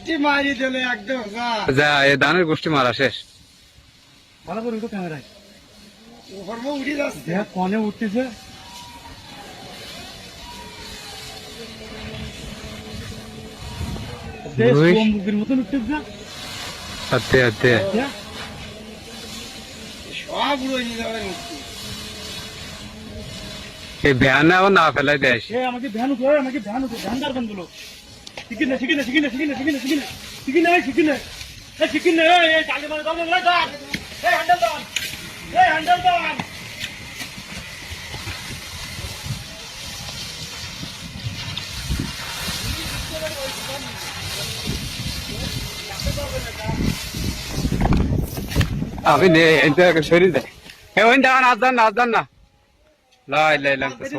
গোষ্ঠী মারি দিলে একদম যা। এ গোষ্ঠী মারা শেষ। ভালো করে ক্যামেরায়। উঠে ভ্যান না ফেলাই দেয়। আমাকে ভ্যান উপরে আমাকে ভ্যান উঠে ভ্যান কার شكلنا شكلنا شكلنا شكلنا شكلنا شكلنا شكلنا إيه شكلنا إيه شكلنا إيه يا تعلم أنا ضامن ولا ضاع إيه عندنا ضاع إيه عندنا ضاع اغني إنت شريده أيوه انت أنا عضنا عضنا لا إله إلا أنت